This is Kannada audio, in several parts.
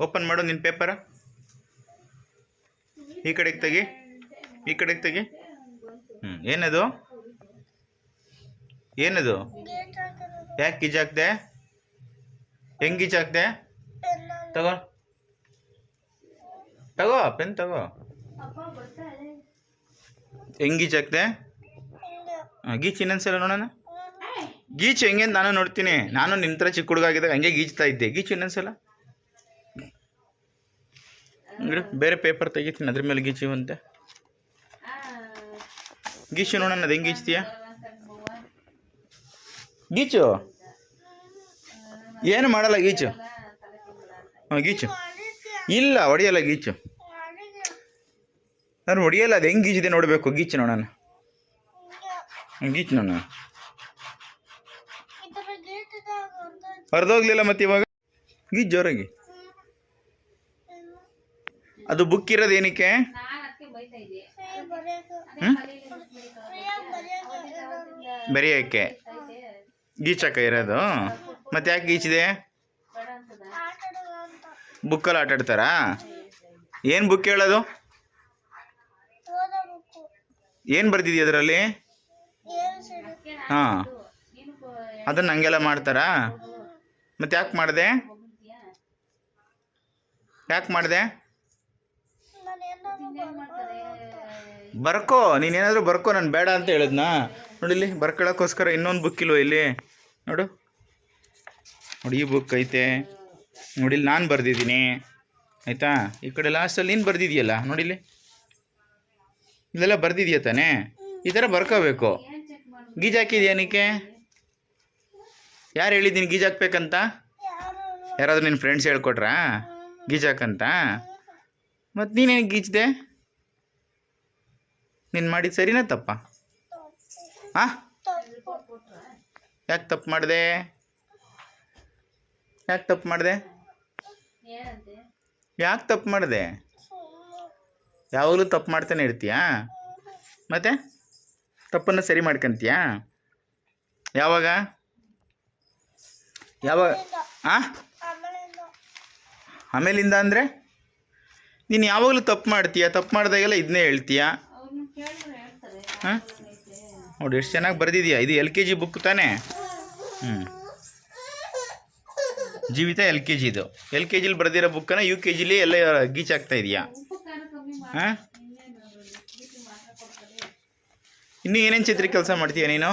ಓಪನ್ ಮಾಡು ನಿನ್ನ ಪೇಪರ ಈ ಕಡೆಗೆ ತೆಗಿ. ಈ ಕಡೆಗೆ ತೆಗಿ. ಹ್ಞೂ ಏನದು? ಏನದು? ಯಾಕೆ ಗೀಜಾಕ್ದೆ ಹೆಂಗೆ ಗೀಜಾಕ್ದೆ ತಗೋ. ತಗೋ, ಪೆನ್ ತಗೋ. ಹೆಂಗೆ ಗೀಜಾಕ್ದೆ ಗೀಚ್ ಇನ್ನೊಂದ್ಸಲ ನೋಡೋಣ. ಗೀಚ್ ಹೆಂಗೆ ನಾನು ನೋಡ್ತೀನಿ. ನಾನು ನಿಮ್ಮ ಥರ ಚಿಕ್ಕ ಹುಡುಗ ಆಗಿದ್ದಾಗ ಹಂಗೆ ಗೀಚ್ತಾ ಇದ್ದೆ. ಗೀಚ್ ಇನ್ನೊಂದ್ಸಲ ಇರು, ಬೇರೆ ಪೇಪರ್ ತೆಗಿತೀನಿ ಅದ್ರ ಮೇಲೆ ಗೀಚಿವಂತೆ ಗೀಚು ನೋಡೋಣ ಅದು ಹೆಂಗೆ ಗೀಚ್ತೀಯ? ಗೀಚು? ಏನು ಮಾಡಲ್ಲ ಗೀಚು? ಹಾಂ ಗೀಚು. ಇಲ್ಲ ಹೊಡಿಯಲ್ಲ ಗೀಚು. ನಾನು ಹೊಡಿಯಲ್ಲ ಅದು ಹೆಂಗೆ ಗೀಚಿದೆ ನೋಡಬೇಕು ಗೀಚು ನೋಡೋಣ ಗೀಚು ನೋಡೋಣ ಹರಿದೋಗ್ಲಿಲ್ಲ ಮತ್ತೆ ಇವಾಗ? ಜೋರಾಗಿ. ಅದು ಬುಕ್ ಇರೋದೇನಕ್ಕೆ ಬರೆಯೋಕ್ಕೆ ಗೀಚಕ್ಕ ಇರೋದು. ಮತ್ತೆ ಯಾಕೆ ಗೀಚಿದೆ? ಬುಕ್ಕಲ್ಲಿ ಆಟ ಆಡ್ತಾರಾ? ಏನು ಬುಕ್ ಹೇಳೋದು? ಏನು ಬರ್ದಿದ್ಯಾ ಅದರಲ್ಲಿ? ಹಾಂ. ಅದನ್ನು ಹಂಗೆಲ್ಲ ಮಾಡ್ತಾರಾ? ಮತ್ತೆ ಯಾಕೆ ಮಾಡಿದೆ? ಯಾಕೆ ಮಾಡಿದೆ? ಬರ್ಕೋ, ನೀನೇನಾದರೂ ಬರ್ಕೋ, ನಾನು ಬೇಡ ಅಂತ ಹೇಳಿದ್ನಾ? ನೋಡಿಲ್ಲಿ ಬರ್ಕೊಳ್ಳೋಕ್ಕೋಸ್ಕರ ಇನ್ನೊಂದು ಬುಕ್ ಇಲ್ವ ಇಲ್ಲಿ? ನೋಡು. ನೋಡಿ, ಈ ಬುಕ್ ಐತೆ. ನೋಡಿಲ್ಲಿ ನಾನು ಬರೆದಿದ್ದೀನಿ. ಆಯಿತಾ? ಈ ಕಡೆ ಲಾಸ್ಟಲ್ಲಿ ನೀನು ಬರೆದಿದೆಯಲ್ಲ? ನೋಡಿಲ್ಲಿ ಇದೆಲ್ಲ ಬರ್ದಿದ್ಯಾ ತಾನೇ? ಈ ಥರ ಬರ್ಕೋಬೇಕು. ಗೀಜ್ ಹಾಕಿದ್ಯಾ ಏನಕ್ಕೆ ಯಾರು ಹೇಳಿದ್ದೀನಿ ಗೀಜಾಕ್ಬೇಕಂತ ಯಾರಾದರೂ ನಿನ್ನ ಫ್ರೆಂಡ್ಸ್ ಹೇಳ್ಕೊಟ್ರಾ? ಗೀಜ್ ಹಾಕಂತ? ಮತ್ತು ನೀನೇನು ಗೀಚ್ದೆ? ನೀನು ಮಾಡಿದ ಸರಿನಾ ತಪ್ಪ? ಆ? ಯಾಕೆ ತಪ್ಪು ಮಾಡಿದೆ? ಯಾಕೆ ತಪ್ಪು ಮಾಡಿದೆ? ಯಾಕೆ ತಪ್ಪು ಮಾಡಿದೆ? ಯಾವಾಗಲೂ ತಪ್ಪು ಮಾಡ್ತಾನೆ ಇರ್ತೀಯಾ? ಮತ್ತೆ? ತಪ್ಪನ್ನು ಸರಿ ಮಾಡ್ಕೊಂತೀಯಾ? ಯಾವಾಗ? ಯಾವಾಗ? ಆ? ಆಮೇಲಿಂದ ಅಂದರೆ? ನೀನು ಯಾವಾಗಲೂ ತಪ್ಪು ಮಾಡ್ತೀಯ? ತಪ್ಪು ಮಾಡಿದಾಗೆಲ್ಲ ಇದನ್ನೇ ಹೇಳ್ತೀಯಾ? ಹಾಂ? ನೋಡಿ ಎಷ್ಟು ಚೆನ್ನಾಗಿ ಬರೆದಿದೆಯಾ? ಇದು ಎಲ್ ಕೆ ಜಿ ಬುಕ್ ತಾನೇ? ಹ್ಞೂ ಜೀವಿತ ಎಲ್ ಕೆ ಜಿದು ಎಲ್ ಕೆ ಜಿಲಿ ಬರೆದಿರೋ ಬುಕ್ಕನ್ನ ಯು ಕೆ ಜಿಲಿ ಎಲ್ಲ ಗೀಚಾಕ್ತಾ ಇದೆಯಾ? ಹಾಂ? ಇನ್ನೂ ಏನೇನು ಚಿತ್ರಿ ಕೆಲಸ ಮಾಡ್ತೀಯ ನೀನು?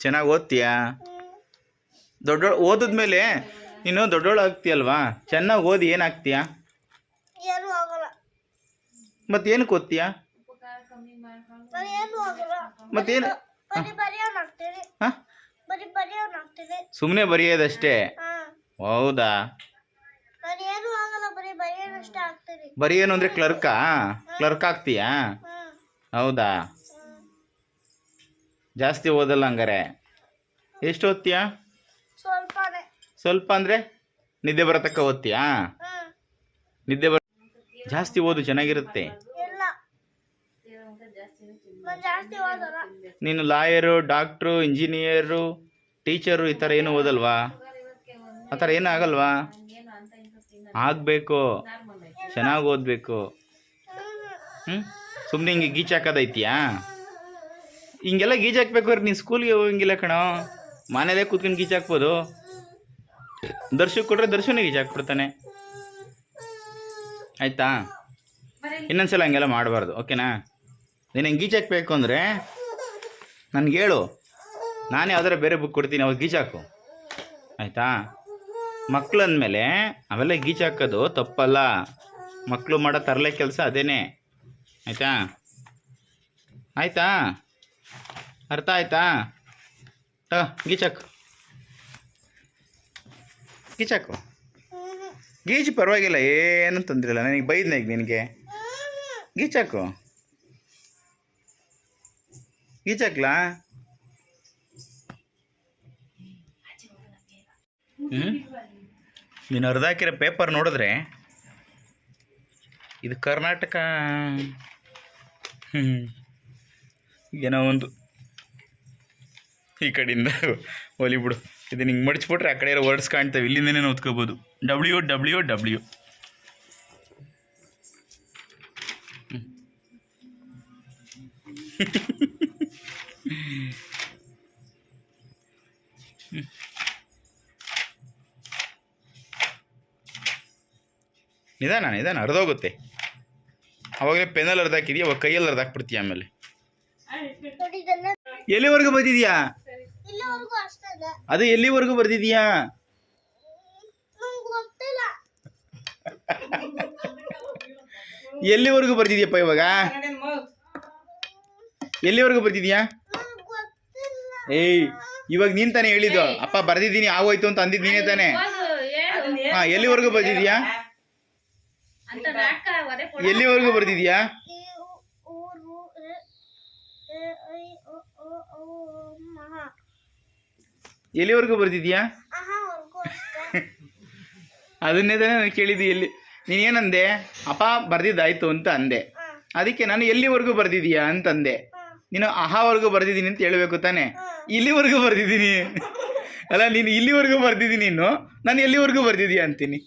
ಚೆನ್ನಾಗಿ ಓದ್ತೀಯಾ? ದೊಡ್ಡ ಓದಿದ್ಮೇಲೆ ನೀನು ದೊಡ್ಡೋಳು ಆಗ್ತೀಯಲ್ವಾ? ಚೆನ್ನಾಗಿ ಓದಿ ಏನಾಗ್ತೀಯಾ ಮತ್ತೇನು ಆಗಲ್ಲ. ಮತ್ತೆ ಏನಕ್ಕೆ ಓದ್ತೀಯಾ ಏನು ಮತ್ತೇನು ಸುಮ್ಮನೆ ಬರೆಯೋದಷ್ಟೇ? ಹೌದಾ? ಏನು ಬರೀ ಬರೆಯೋನು ಅಂದರೆ ಕ್ಲರ್ಕಾ? ಕ್ಲರ್ಕ್ ಆಗ್ತೀಯಾ? ಹೌದಾ? ಜಾಸ್ತಿ ಓದಲ್ಲ ಹಂಗಾರೆ? ಎಷ್ಟು ಓದ್ತೀಯಾ? ಸ್ವಲ್ಪ ಅಂದರೆ ನಿದ್ದೆ ಬರತಕ್ಕ ಓದ್ತೀಯಾ ನಿದ್ದೆ ಬರ ಜಾಸ್ತಿ ಓದು ಚೆನ್ನಾಗಿರುತ್ತೆ. ನಾನು ಲಾಯರು ಡಾಕ್ಟ್ರು ಇಂಜಿನಿಯರು ಟೀಚರು ಈ ಥರ ಏನು ಓದಲ್ವಾ? ಆ ಥರ ಏನೂ ಆಗಲ್ವಾ? ಆಗಬೇಕು. ಚೆನ್ನಾಗಿ ಓದಬೇಕು. ಹ್ಞೂ ಸುಮ್ಮನೆ ಹಿಂಗೆ ಗೀಚ್ ಹಾಕೋದೈತಿಯಾ ಹಿಂಗೆಲ್ಲ ಗೀಚ್ ಹಾಕ್ಬೇಕು ಅಂದ್ರೆ ನೀನು ಸ್ಕೂಲ್ಗೆ ಹೋಗಂಗಿಲ್ಲ ಕಣೋ. ಮನೇಲೇ ಕೂತ್ಕೊಂಡು ಗೀಚ್ ದರ್ಶನ ಗೀಚ್ ಹಾಕ್ಬಿಡ್ತಾನೆ ಆಯಿತಾ? ಇನ್ನೊಂದ್ಸಲ ಹಂಗೆಲ್ಲ ಮಾಡಬಾರ್ದು, ಓಕೆನಾ? ನೀನು ಹಿಂಗೆ ಬೇಕು ಅಂದರೆ ನನಗೆ ಹೇಳು. ನಾನೇ ಯಾವ್ದಾರ ಬೇರೆ ಬುಕ್ ಕೊಡ್ತೀನಿ, ಅವಾಗ ಗೀಜಾಕು ಆಯಿತಾ? ಮಕ್ಳು ಅಂದಮೇಲೆ ಅವೆಲ್ಲ ಗೀಜಾಕೋದು ತಪ್ಪಲ್ಲ. ಮಕ್ಕಳು ಮಾಡೋ ತರಲೆ ಕೆಲಸ ಅದೇನೇ. ಆಯಿತಾ? ಆಯಿತಾ? ಅರ್ಥ ಆಯಿತಾ? ಗೀಚಾಕು ಗೀಚಾಕು ಗೀಜು ಪರವಾಗಿಲ್ಲ, ಏನು ತೊಂದರೆ ಇಲ್ಲ ನನಗೆ ಬೈದ್ನ ಈಗ ನಿನಗೆ? ಗೀಚಾಕು? ಗೀಚಾಕ್ಲಾ? ಹ್ಞೂ ನೀನು ಹಾಕಿರೋ ಪೇಪರ್ ನೋಡಿದ್ರೆ ಇದು ಕರ್ನಾಟಕ. ಏನೋ ಒಂದು ಈ ಕಡೆಯಿಂದ ಒಲಿ ಬಿಡು ಇದು ಹಿಂಗೆ ಮಡಿಚ್ಬಿಟ್ರೆ ಆ ಕಡೆ ಇರೋ ವರ್ಡ್ಸ್ ಕಾಣ್ತವೆ. ಇಲ್ಲಿಂದನೇ ಓದ್ಕೋಬೋದು. ಡಬ್ಲ್ಯೂ ಡಬ್ಲ್ಯೂ ಡಬ್ಲ್ಯೂ ನಿಧಾನ ನಿಧಾನ ಅರ್ಧೋಗುತ್ತೆ. ಅವಾಗಲೇ ಪೆನಲ್ ಅರ್ಧ ಹಾಕಿದ್ಯಾ ಅವಾಗ ಕೈಯಲ್ಲಿ ಹರಿದಾಕ್ಬಿಡ್ತೀಯ ಆಮೇಲೆ? ಎಲ್ಲಿವರೆಗೂ ಇದೆ ಅದು ಎಲ್ಲಿವರೆಗೂ ಬರ್ದಿದ್ಯಾ ಎಲ್ಲಿವರೆಗೂ ಬರ್ದಿದ್ಯಪ್ಪ ಇವಾಗ? ಎಲ್ಲಿವರೆಗೂ ಬರ್ತಿದ್ಯಾ ಏಯ್ ಇವಾಗ ನೀನ್ ತಾನೇ ಹೇಳಿದ್ದು. ಅಪ್ಪ ಬರ್ದಿದ್ದೀನಿ ಆಗೋಯ್ತು ಅಂತ ಅಂದಿದ್ದೀನಿ ತಾನೆ? ತಾನೇ ಹಾ ಎಲ್ಲಿವರೆಗೂ ಕೊಡ ಎಲ್ಲಿವರೆಗೂ ಬರ್ದಿದ್ಯಾ ಎಲ್ಲಿವರೆಗೂ ಬರ್ತಿದ್ಯಾ ಅದನ್ನೇ ತಾನೇ ನಾನು ಕೇಳಿದ್ದು ಎಲ್ಲಿ. ನೀನೇನಂದೆ ಅಪ್ಪ ಬರ್ದಿದ್ದಾಯ್ತು ಅಂತ ಅಂದೆ. ಅದಕ್ಕೆ ನಾನು ಎಲ್ಲಿವರೆಗೂ ಬರ್ದಿದ್ಯಾ ಅಂತಂದೆ ನೀನು ಅಹಾವರೆಗೂ ಬರ್ದಿದ್ದೀನಿ ಅಂತ ಹೇಳಬೇಕು ತಾನೆ. ಇಲ್ಲಿವರೆಗೂ ಬರ್ದಿದ್ದೀನಿ. ಅಲ್ಲ ನೀನು ಇಲ್ಲಿವರೆಗೂ ಬರ್ದಿದ್ದೀನಿ ನೀನು. ನಾನು ಎಲ್ಲಿವರೆಗೂ ಬರ್ದಿದ್ಯಾ ಅಂತೀನಿ.